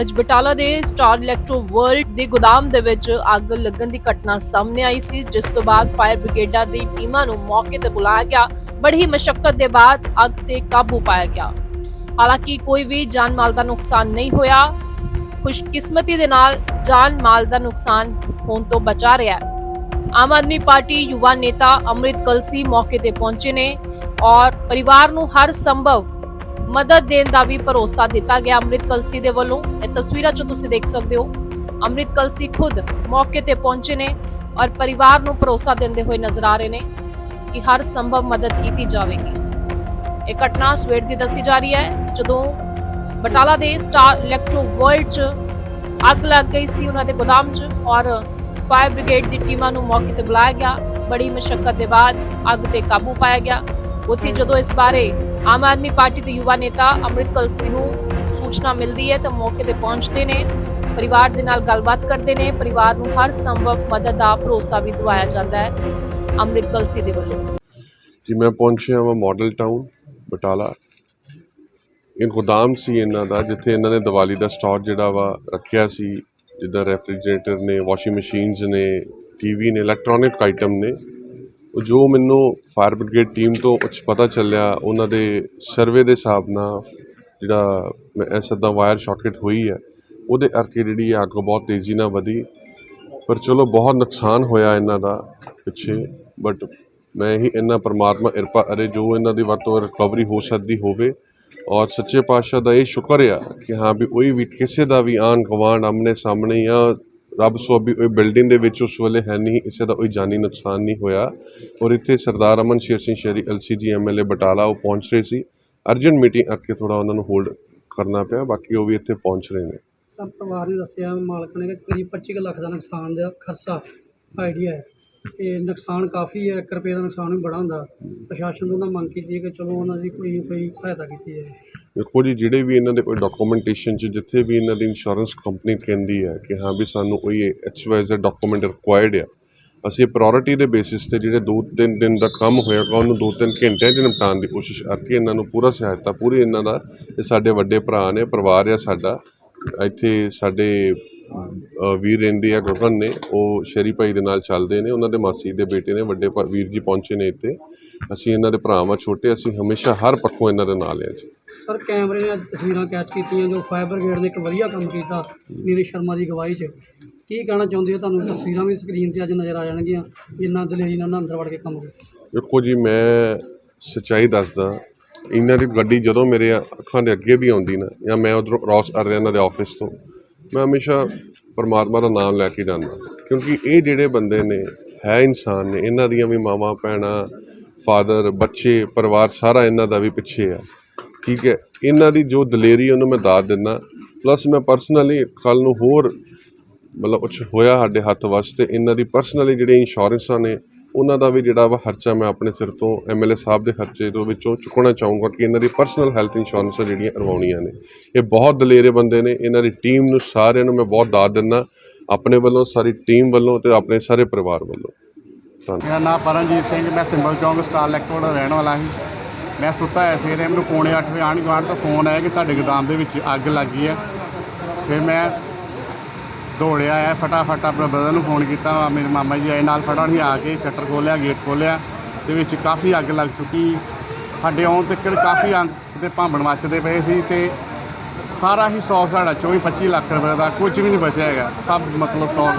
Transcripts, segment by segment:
ਅੱਜ ਬਟਾਲਾ ਦੇ star electro world ਦੇ ਗੋਦਾਮ ਦੇ ਵਿੱਚ ਅੱਗ ਲੱਗਣ ਦੀ ਘਟਨਾ ਸਾਹਮਣੇ ਆਈ ਸੀ, ਜਿਸ ਤੋਂ ਬਾਅਦ ਫਾਇਰ ਬ੍ਰਿਗੇਡਾਂ ਦੀ ਟੀਮਾਂ ਨੂੰ ਮੌਕੇ ਤੇ ਬੁਲਾਇਆ ਗਿਆ। ਬੜੀ ਮਸ਼ੱਕਤ ਦੇ ਬਾਅਦ ਅੱਗ ਤੇ ਕਾਬੂ ਪਾਇਆ ਗਿਆ। ਹਾਲਾਂਕਿ ਕੋਈ ਵੀ ਜਾਨ ਮਾਲ ਦਾ ਨੁਕਸਾਨ ਨਹੀਂ ਹੋਇਆ। ਖੁਸ਼ਕਿਸਮਤੀ ਦੇ ਨਾਲ ਜਾਨ ਮਾਲ ਦਾ ਨੁਕਸਾਨ ਹੋਣ ਤੋਂ ਬਚਾ ਰਿਹਾ ਆਮ ਆਦਮੀ ਪਾਰਟੀ ਯੁਵਾ ਨੇਤਾ ਅੰਮ੍ਰਿਤ ਕਲਸੀ ਮੌਕੇ ਤੇ ਪਹੁੰਚੇ ਨੇ ਔਰ ਪਰਿਵਾਰ ਨੂੰ ਹਰ ਸੰਭਵ ਮਦਦ ਦੇਣ ਦਾ ਵੀ ਭਰੋਸਾ ਦਿੱਤਾ ਗਿਆ ਅੰਮ੍ਰਿਤ ਕਲਸੀ ਦੇ ਵੱਲੋਂ। ਇਹ ਤਸਵੀਰਾਂ 'ਚ ਤੁਸੀਂ ਦੇਖ ਸਕਦੇ ਹੋ, ਅੰਮ੍ਰਿਤ ਕਲਸੀ ਖੁਦ ਮੌਕੇ ਤੇ ਪਹੁੰਚੇ ਨੇ ਔਰ ਪਰਿਵਾਰ ਨੂੰ ਭਰੋਸਾ ਦਿੰਦੇ ਹੋਏ ਨਜ਼ਰ ਆ ਰਹੇ ਨੇ ਕਿ ਹਰ ਸੰਭਵ ਮਦਦ ਕੀਤੀ ਜਾਵੇਗੀ। ਇਹ ਘਟਨਾ ਸਵੇਰ ਦੀ ਦੱਸੀ ਜਾ ਰਹੀ ਹੈ, ਜਦੋਂ ਬਟਾਲਾ ਦੇ ਸਟਾਰ ਇਲੈਕਟ੍ਰੋ ਵਰਲਡ 'ਚ ਅੱਗ ਲੱਗ ਗਈ ਸੀ ਉਹਨਾਂ ਦੇ ਗੋਦਾਮ 'ਚ ਔਰ ਫਾਇਰ ਬ੍ਰਿਗੇਡ ਦੀ ਟੀਮਾਂ ਨੂੰ ਮੌਕੇ ਤੇ ਬੁਲਾਇਆ ਗਿਆ। ਬੜੀ ਮੁਸ਼ਕਲ ਦੇ ਬਾਅਦ ਅੱਗ ਤੇ ਕਾਬੂ ਪਾਇਆ ਗਿਆ। ਉੱਥੇ ਜਦੋਂ ਇਸ ਬਾਰੇ ਆਮ ਆਦਮੀ ਪਾਰਟੀ ਦੇ ਯੁਵਾ ਨੇਤਾ ਅੰਮ੍ਰਿਤ ਕਲਸੀ ਨੂੰ ਸੂਚਨਾ ਮਿਲਦੀ ਹੈ ਤਾਂ ਮੌਕੇ ਤੇ ਪਹੁੰਚਦੇ ਨੇ, ਪਰਿਵਾਰ ਦੇ ਨਾਲ ਗੱਲਬਾਤ ਕਰਦੇ ਨੇ, ਪਰਿਵਾਰ ਨੂੰ ਹਰ ਸੰਭਵ ਮਦਦ ਦਾ ਭਰੋਸਾ ਵੀ ਦਿਵਾਇਆ ਜਾਂਦਾ ਹੈ ਅੰਮ੍ਰਿਤ ਕਲਸੀ ਦੇ ਵੱਲੋਂ। ਜੀ, ਮੈਂ ਪਹੁੰਚਿਆ ਹਾਂ ਮਾਡਲ ਟਾਊਨ, ਬਟਾਲਾ। ਇਹ ਗੋਦਾਮ ਸੀ ਇਹਨਾਂ ਦਾ, ਜਿੱਥੇ ਇਹਨਾਂ ਨੇ ਦੀਵਾਲੀ ਦਾ ਸਟਾਕ ਜਿਹੜਾ ਵਾ ਰੱਖਿਆ ਸੀ, ਜਿੱਦਾਂ ਰੈਫਰੀਜਰੇਟਰ ਨੇ, ਵਾਸ਼ਿੰਗ ਮਸ਼ੀਨਸ ਨੇ, ਟੀਵੀ ਨੇ, ਇਲੈਕਟ੍ਰੋਨਿਕ ਆਈਟਮ ਨੇ। ਜੋ ਮੈਨੂੰ ਫਾਇਰ ਬ੍ਰਿਗੇਡ ਟੀਮ ਤੋਂ ਕੁਛ ਪਤਾ ਚੱਲਿਆ, ਉਹਨਾਂ ਦੇ ਸਰਵੇ ਦੇ ਹਿਸਾਬ ਨਾਲ ਜਿਹੜਾ ਮੈਂ ਇਹ ਵਾਇਰ ਸ਼ਾਕਟ ਹੋਈ ਹੈ, ਉਹਦੇ ਕਰਕੇ ਜਿਹੜੀ ਇਹ ਅੱਗ ਬਹੁਤ ਤੇਜ਼ੀ ਨਾਲ ਵਧੀ। ਪਰ ਚਲੋ ਬਹੁਤ ਨੁਕਸਾਨ ਹੋਇਆ ਇਹਨਾਂ ਦਾ ਪਿੱਛੇ ਬਟ ਮੈਂ ਹੀ ਇਹਨਾਂ ਪਰਮਾਤਮਾ ਕਿਰਪਾ ਅਰੇ ਜੋ ਇਹਨਾਂ ਦੀ ਵਰਤੋਂ ਰਿਕਵਰੀ ਹੋ ਸਕਦੀ ਹੋਵੇ। ਔਰ ਸੱਚੇ ਪਾਤਸ਼ਾਹ ਦਾ ਇਹ ਸ਼ੁਕਰ ਆ ਕਿ ਹਾਂ ਵੀ ਕੋਈ ਵੀ ਕਿਸੇ ਦਾ ਵੀ ਆਨ ਗਵਾਂਡ ਆਮਨੇ ਸਾਹਮਣੇ ਜਾਂ ਰੱਬ ਸੋ ਉਹ ਬਿਲਡਿੰਗ ਦੇ ਵਿੱਚ ਉਸ ਵੇਲੇ ਹੈ ਨਹੀਂ ਕਿਸੇ ਦਾ ਕੋਈ ਜਾਨੀ ਨੁਕਸਾਨ ਨਹੀਂ ਹੋਇਆ। ਔਰ ਇੱਥੇ ਸਰਦਾਰ ਅਮਨ ਸ਼ੇਰ ਸਿੰਘ ਸ਼ੇਰੀ ਐਲਸੀਜੀ ਐਮਐਲਏ ਬਟਾਲਾ, ਉਹ ਪਹੁੰਚ ਰਹੇ ਸੀ। ਅਰਜੈਂਟ ਮੀਟਿੰਗ ਕਰਕੇ ਥੋੜਾ ਉਹਨਾਂ ਨੂੰ ਹੋਲਡ ਕਰਨਾ ਪਿਆ, ਬਾਕੀ ਉਹ ਵੀ ਇੱਥੇ ਪਹੁੰਚ ਰਹੇ ਨੇ। ਪਰਿਵਾਰ ਨੇ ਦੱਸਿਆ ਮਾਲਕ ਨੇ ਕਿ ਕਰੀਬ 25 ਲੱਖ ਦਾ ਨੁਕਸਾਨ ਦਾ ਖਰਚਾ ਆਈਡੀਆ ਹੈ। ਅਤੇ ਨੁਕਸਾਨ ਕਾਫੀ ਹੈ, ਇੱਕ ਰੁਪਏ ਦਾ ਨੁਕਸਾਨ ਵੀ ਬੜਾ ਹੁੰਦਾ। ਪ੍ਰਸ਼ਾਸਨ ਤੋਂ ਉਹਨਾਂ ਮੰਗ ਕੀਤੀ ਕਿ ਚਲੋ ਉਹਨਾਂ ਦੀ ਕੋਈ ਕੋਈ ਸਹਾਇਤਾ ਕੀਤੀ ਜਾਏ ਦੇਖੋ ਜੀ, ਜਿਹੜੇ ਵੀ ਇਹਨਾਂ ਦੇ ਕੋਈ ਡਾਕੂਮੈਂਟੇਸ਼ਨ 'ਚ, ਜਿੱਥੇ ਵੀ ਇਹਨਾਂ ਦੀ ਇੰਸ਼ੋਰੈਂਸ ਕੰਪਨੀ ਕਹਿੰਦੀ ਹੈ ਕਿ ਹਾਂ ਵੀ ਸਾਨੂੰ ਕੋਈ ਐਕਸਵਾਈਜ਼ ਡਾਕੂਮੈਂਟ ਰਿਕੁਆਇਰਡ ਆ, ਅਸੀਂ ਪ੍ਰਾਇੋਰਟੀ ਦੇ ਬੇਸਿਸ ਤੇ ਜਿਹੜੇ ਦੋ ਤਿੰਨ ਦਿਨ ਦਾ ਕੰਮ ਹੋਏਗਾ ਉਹਨੂੰ ਦੋ ਤਿੰਨ ਘੰਟਿਆਂ 'ਚ ਨਿਪਟਾਉਣ ਦੀ ਕੋਸ਼ਿਸ਼ ਕਰਕੇ ਇਹਨਾਂ ਨੂੰ ਪੂਰਾ ਸਹਾਇਤਾ, ਪੂਰੀ ਇਹਨਾਂ ਦਾ, ਇਹ ਸਾਡੇ ਵੱਡੇ ਭਰਾ ਨੇ, ਪਰਿਵਾਰ ਆ ਸਾਡਾ, ਇੱਥੇ ਸਾਡੇ ਵੀਰ ਰਹਿੰਦੇ ਆ ਗਗਨ ਨੇ ਉਹ ਸ਼ਰੀ ਭਾਈ ਦੇ ਨਾਲ ਚੱਲਦੇ ਨੇ ਉਹਨਾਂ ਦੇ ਮਾਸੀ ਦੇ ਬੇਟੇ ਨੇ ਵੱਡੇ ਵੀਰ ਜੀ ਪਹੁੰਚੇ ਨੇ ਇੱਥੇ। ਅਸੀਂ ਇਹਨਾਂ ਦੇ ਭਰਾਵਾਂ ਛੋਟੇ ਅਸੀਂ ਹਮੇਸ਼ਾ ਹਰ ਪੱਖੋਂ ਇਹਨਾਂ ਦੇ ਨਾਲ ਆ ਜੀ। ਸਰ ਕੈਮਰੇ ਨੇ ਤਸਵੀਰਾਂ ਕੈਚ ਕੀਤੀਆਂ ਜੋ ਫਾਇਰ ਬ੍ਰਿਗੇਡ ਨੇ ਇੱਕ ਵਧੀਆ ਕੰਮ ਕੀਤਾ ਨੀਰਜ ਸ਼ਰਮਾ ਦੀ ਗਵਾਹੀ 'ਚ। ਕੀ ਕਹਿਣਾ ਚਾਹੁੰਦੇ ਹੋ? ਤੁਹਾਨੂੰ ਤਸਵੀਰਾਂ ਵੀ ਸਕਰੀਨ ਤੇ ਅੱਜ ਨਜ਼ਰ ਆ ਜਾਣਗੀਆਂ ਜਿੰਨਾ ਦਲੇਰੀ ਨਾਲ ਅੰਦਰ ਵੜ ਕੇ ਕੰਮ ਕੀਤਾ। ਦੇਖੋ ਜੀ ਮੈਂ ਸੱਚਾਈ ਦੱਸਦਾ ਇਹਨਾਂ ਦੀ ਗੱਡੀ ਜਦੋਂ ਮੇਰੇ ਅੱਖਾਂ ਦੇ ਅੱਗੇ ਵੀ ਆਉਂਦੀ ਨਾ ਜਾਂ ਮੈਂ ਉਧਰੋਂ ਕ੍ਰਾਸ ਕਰ ਰਿਹਾ ਇਹਨਾਂ ਦੇ ਆਫਿਸ ਤੋਂ ਮੈਂ ਹਮੇਸ਼ਾ ਪਰਮਾਤਮਾ ਦਾ ਨਾਮ ਲੈ ਕੇ ਜਾਂਦਾ। ਕਿਉਂਕਿ ਇਹ ਜਿਹੜੇ ਬੰਦੇ ਨੇ, ਹੈ ਇਨਸਾਨ ਨੇ, ਇਹਨਾਂ ਦੀਆਂ ਵੀ ਮਾਵਾਂ, ਭੈਣਾਂ, ਫਾਦਰ, ਬੱਚੇ, ਪਰਿਵਾਰ ਸਾਰਾ ਇਹਨਾਂ ਦਾ ਵੀ ਪਿੱਛੇ ਆ। ਠੀਕ ਹੈ? ਇਹਨਾਂ ਦੀ ਜੋ ਦਲੇਰੀ ਉਹਨੂੰ ਮੈਂ ਦਾਤ ਦਿੰਦਾ। ਪਲੱਸ ਮੈਂ ਪਰਸਨਲੀ ਕੱਲ ਨੂੰ ਹੋਰ ਮਤਲਬ ਕੁਛ ਹੋਇਆ ਸਾਡੇ ਹੱਥ ਵਾਸਤੇ, ਇਹਨਾਂ ਦੀ ਪਰਸਨਲੀ ਜਿਹੜੇ ਇੰਸ਼ੋਰੈਂਸਾਂ ਨੇ ਉਹਨਾਂ ਦਾ ਵੀ ਜਿਹੜਾ ਵਾ ਖਰਚਾ ਮੈਂ ਆਪਣੇ ਸਿਰ ਤੋਂ ਐਮਐਲਏ ਸਾਹਿਬ ਦੇ ਖਰਚੇ ਤੋਂ ਵਿੱਚੋਂ ਚੁੱਕਣਾ ਚਾਹੂੰਗਾ ਕਿ ਇਹਨਾਂ ਦੀ ਪਰਸਨਲ ਹੈਲਥ ਇੰਸ਼ੋਰੈਂਸ ਜਿਹੜੀਆਂ ਕਰਵਾਉਣੀਆਂ ਨੇ। ਇਹ ਬਹੁਤ ਦਲੇਰੇ ਬੰਦੇ ਨੇ, ਇਹਨਾਂ ਦੀ ਟੀਮ ਨੂੰ ਸਾਰਿਆਂ ਨੂੰ ਮੈਂ ਬਹੁਤ ਦਾਤ ਦਿੰਦਾ, ਆਪਣੇ ਵੱਲੋਂ, ਸਾਰੀ ਟੀਮ ਵੱਲੋਂ ਤੇ ਆਪਣੇ ਸਾਰੇ ਪਰਿਵਾਰ ਵੱਲੋਂ। ਧੰਨਵਾਦ। ਮੇਰਾ ਨਾਮ ਪਰਮਜੀਤ ਸਿੰਘ, ਮੈਂ ਸਿੰਬਲ ਚੌਂਕ ਸਟਾਰ ਇਲੈਕਟ੍ਰੋਡ ਰਹਿਣ ਵਾਲਾ ਸੀ। ਮੈਂ ਸੁੱਤਾ ਹੋਇਆ ਸਵੇਰੇ, ਮੈਨੂੰ ਪੌਣੇ 8 ਵਜੇ ਆਂਢ ਗੁਆਂਢ ਤੋਂ ਫੋਨ ਆਇਆ ਕਿ ਤੁਹਾਡੇ ਗੋਦਾਮ ਦੇ ਵਿੱਚ ਅੱਗ ਲੱਗੀ ਹੈ। ਫਿਰ ਮੈਂ ਦੌੜਿਆ ਆ ਫਟਾਫਟ ਆਪਣੇ ਬ੍ਰਦਰ ਨੂੰ ਫੋਨ ਕੀਤਾ ਮੇਰੇ ਮਾਮਾ ਜੀ ਆਏ ਨਾਲ ਫਟਾਫਟ ਹੀ ਆ ਕੇ ਸ਼ਟਰ ਖੋਲ੍ਹਿਆ ਗੇਟ ਖੋਲ੍ਹਿਆ ਤੇ ਵਿੱਚ ਕਾਫੀ ਅੱਗ ਲੱਗ ਚੁੱਕੀ। ਸਾਡੇ ਆਉਣ ਤੱਕ ਕਾਫੀ ਅੰਗ ਤੇ ਭਾਂਬਣ ਮੱਚਦੇ ਪਏ ਸੀ ਤੇ ਸਾਰਾ ਹੀ ਸਟਾਕ ਸਾਡਾ 24 25 ਲੱਖ ਰੁਪਏ ਦਾ ਕੁਝ ਵੀ ਨਹੀਂ ਬਚਿਆ ਹੈਗਾ। ਸਭ ਮਤਲਬ ਸਟਾਕ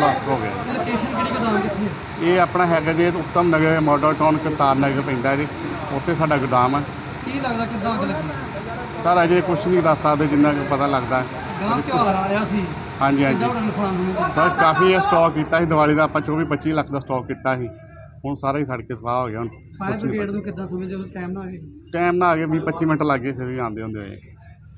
ਲਾਸ ਹੋ ਗਿਆ। ਲੋਕੇਸ਼ਨ ਕਿਹੜੀ ਗੋਦਾਮ ਕਿੱਥੇ ਹੈ? ਇਹ ਆਪਣਾ ਹੈਗਾ ਜੀ ਉੱਤਮ ਨਗਰ ਮਾਡਲ ਟਾਊਨ ਕਰਤਾਰ ਨਗਰ ਪੈਂਦਾ ਜੀ। ਉੱਥੇ ਸਾਡਾ ਗੋਦਾਮ ਹੈ ਕੀ ਲੱਗਦਾ ਕਿੱਦਾਂ ਅੱਗ ਲੱਗੀ? ਸਰ ਅਜੇ ਕੁਝ ਨਹੀਂ ਦੱਸ ਸਕਦੇ ਜਿੰਨਾ ਕੁ ਪਤਾ ਲੱਗਦਾ। ਗਾਂ ਤਿਉਹਾਰ ਆ ਰਿਹਾ ਸੀ। ਹਾਂਜੀ ਹਾਂਜੀ। ਕਿੰਨਾ ਵੱਡਾ ਨੁਕਸਾਨ ਹੋਇਆ ਸਰ ਕਾਫੀ ਇਹ ਸਟਾਕ ਕੀਤਾ ਸੀ ਦੀਵਾਲੀ ਦਾ ਆਪਾਂ 24 25 ਲੱਖ ਦਾ ਸਟਾਕ ਕੀਤਾ ਸੀ। ਹੁਣ ਸਾਰਾ ਹੀ ਸੜ ਕੇ ਸਵਾਹ ਹੋ ਗਿਆ ਹੁਣ ਫਾਇਰ ਬ੍ਰਿਗੇਡ ਨੂੰ ਕਿੱਦਾਂ ਸਮਝਦੇ ਹੋ ਟਾਈਮ ਨਾਲ ਆ ਗਏ? ਟਾਈਮ ਨਾਲ ਆ ਗਿਆ 20 25 ਮਿੰਟ ਲੱਗ ਗਏ ਫਿਰ ਵੀ ਆਉਂਦੇ ਹੁੰਦੇ ਹੋਏ।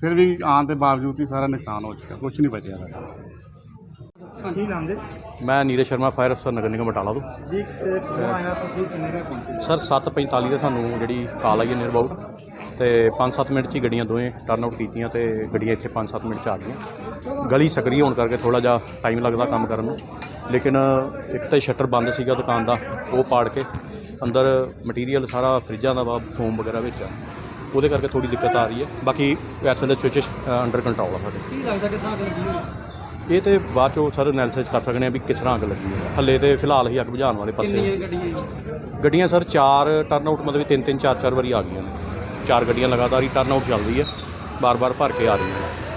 ਫਿਰ ਵੀ ਆਉਣ ਦੇ ਬਾਵਜੂਦ ਹੀ ਸਾਰਾ ਨੁਕਸਾਨ ਹੋ ਚੁੱਕਾ ਕੁਝ ਨਹੀਂ ਬਚਿਆ ਸਾਡਾ। ਕੀ ਨਾਮ ਦੇ ਮੈਂ ਨੀਰਜ ਸ਼ਰਮਾ ਫਾਇਰ ਅਫਸਰ ਨਗਰ ਨਿਗਮ ਬਟਾਲਾ ਤੋਂ। ਜੀ ਫੋਨ ਆਇਆ ਤੁਸੀਂ ਕਿੰਨੇ ਵਜੇ ਪਹੁੰਚੇ ਸਰ 7:45 ਦੇ ਸਾਨੂੰ ਜਿਹੜੀ ਕਾਲ ਆਈ ਹੈ ਨੀਅਰ ਅਬਾਊਟ ਤੇ 5-7 ਮਿੰਟ 'ਚ ਹੀ ਗੱਡੀਆਂ ਦੋਵੇਂ ਟਰਨ ਆਊਟ ਕੀਤੀਆਂ ਤੇ ਗੱਡੀਆਂ ਇੱਥੇ 5-7 ਮਿੰਟ 'ਚ ਆ ਗਈਆਂ। ਗਲੀ ਸਕਰੀ ਹੋਣ ਕਰਕੇ ਥੋੜਾ ਜਿਹਾ ਟਾਈਮ ਲੱਗਦਾ ਕੰਮ ਕਰਨ ਨੂੰ। ਲੇਕਿਨ ਇੱਕ ਤਾਂ ਸ਼ਟਰ ਬੰਦ ਸੀਗਾ ਦੁਕਾਨ ਦਾ ਉਹ ਪਾੜ ਕੇ ਅੰਦਰ ਮਟੀਰੀਅਲ ਸਾਰਾ ਫਰਿੱਜਾਂ ਦਾ ਵਾ ਫੋਮ ਵਗੈਰਾ ਵਿੱਚ ਆ। ਉਹਦੇ ਕਰਕੇ ਥੋੜੀ ਦਿੱਕਤ ਆ ਰਹੀ ਹੈ। ਬਾਕੀ ਵੈਸੇ ਤਾਂ ਸਵਿਚਸ ਅੰਡਰ ਕੰਟਰੋਲ ਆ ਸਾਡੇ। ਕੀ ਲੱਗਦਾ ਕਿ ਸਾਗ ਲੱਗੀ ਹੋਈ? ਇਹ ਤੇ ਬਾਅਦ ਚੋਂ ਸਰ ਐਨਾਲਿਸਿਸ ਕਰ ਸਕਦੇ ਆ ਵੀ ਕਿਸ ਤਰ੍ਹਾਂ ਅੱਗ ਲੱਗੀ ਹੈ। ਹੱਲੇ ਤੇ ਫਿਲਹਾਲ ਹੀ ਅੱਗ ਬੁਝਾਉਣ ਵਾਲੇ ਪਾਸੇ। ਗੱਡੀਆਂ ਸਰ ਚਾਰ ਟਰਨ ਆਊਟ ਮਤਲਬ ਤਿੰਨ ਤਿੰਨ ਚਾਰ ਚਾਰ ਵਾਰੀ ਆ ਗਈਆਂ ਨੇ। ਚਾਰ ਗੱਡੀਆਂ ਲਗਾਤਾਰ ਹੀ ਟਰਨ ਆਊਟ ਚੱਲਦੀ ਹੈ ਬਾਰ-ਬਾਰ ਭਰ ਕੇ ਆ ਰਹੀਆਂ ਨੇ।